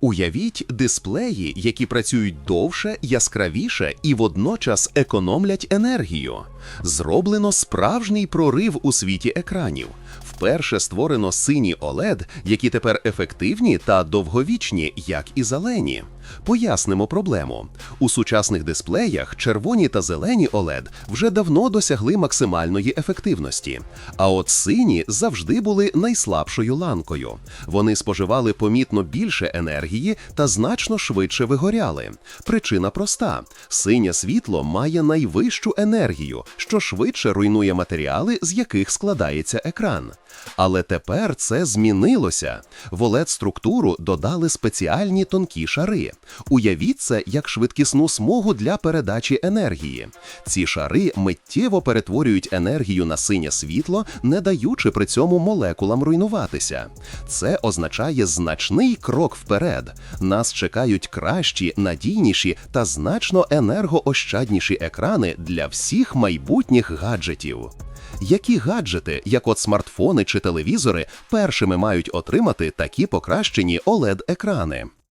Уявіть дисплеї, які працюють довше, яскравіше і водночас економлять енергію. Зроблено справжній прорив у світі екранів. Вперше створено сині OLED, які тепер ефективні та довговічні, як і зелені. Пояснимо проблему. У сучасних дисплеях червоні та зелені OLED вже давно досягли максимальної ефективності. А от сині завжди були найслабшою ланкою. Вони споживали помітно більше енергії та значно швидше вигоряли. Причина проста: синє світло має найвищу енергію, що швидше руйнує матеріали, з яких складається екран. Але тепер це змінилося. В OLED-структуру додали спеціальні тонкі шари. Уявіть це як швидкісну смугу для передачі енергії. Ці шари миттєво перетворюють енергію на синє світло, не даючи при цьому молекулам руйнуватися. Це означає значний крок вперед. Нас чекають кращі, надійніші та значно енергоощадніші екрани для всіх майбутніх гаджетів. Які гаджети, як от смартфони чи телевізори, першими мають отримати такі покращені OLED-екрани?